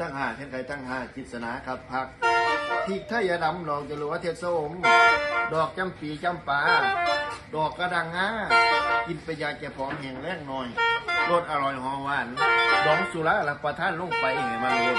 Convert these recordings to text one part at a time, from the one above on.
ทั้งห้าเช่นไกทั้งห้ากิษณาครับผักพริกไทยดำลอกจะรู้ว่าเทศโสมดอกจำปีจำปาดอกกระดังงากินไปยาแก้ผอมแห่งแรงหน่อยรสอร่อยหอมหวานดองสุราหลักประท่านลงไปให้มันล้น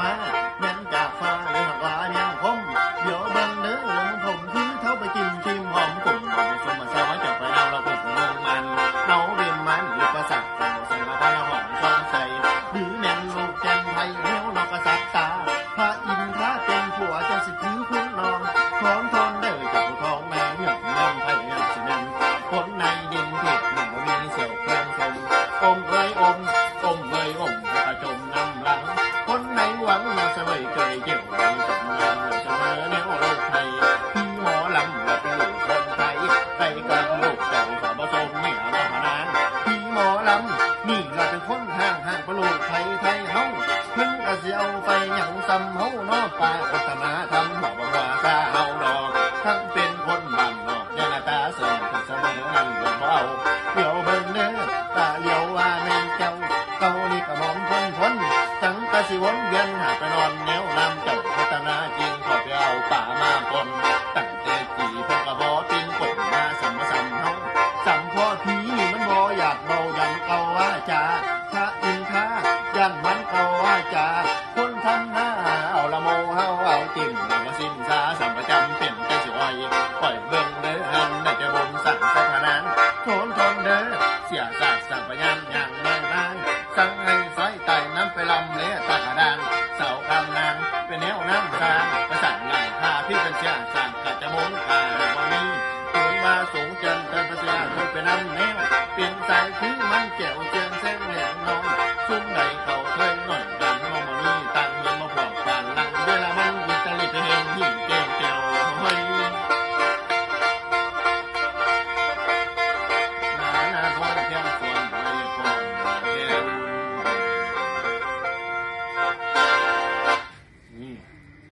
มาแหวังมาเสวยเกยเกี่ยวกับจำนานเสมอแนวโลกไทยพี่หมอลำและเป็นลูกคนไทยใครกันลูกเจ้าสาวผสมเนี่ยมานานพี่หมอลำนี่เราเป็นคนห่างห่างประลูกไทยไทยเฮาเพิ่งกระเสียวไปหยังซ้ำเฮานอกป่าพัฒนาทำบอกว่าซาเฮาดอกทั้งเป็นคนบ้า พระอินทายันมันเกาว่าจาคนทำหน้าเอาละโมเฮาเอาติ่มแล้วมาสิ้นซาสัมประจำเป็นใจสิอ้อยปล่อยเบิ่งเด้อหันได้จะบนสั่งสถานานโทนทนเด้อเสียศาสตร์สัมปยานอย่างแรงนางสั่งให้สายไต่น้ำไปลำเละตากระดานเสาคำนางเป็นแนวน้ำสางประสานไหลพาพี่เป็นเสียสั่งกัดจะมงคาวันนี้ตูนมาสูงจินเตินประเสียทุนเป็นน้ำแนวเปลี่ยนสายคือมันแก้วเจีย ซุ่มใดเขาเคยหน่อยกันมองมามีตังเงินมาพวกปานลังเวลามันอิตาลีไปเห็นหิ่งแก้ว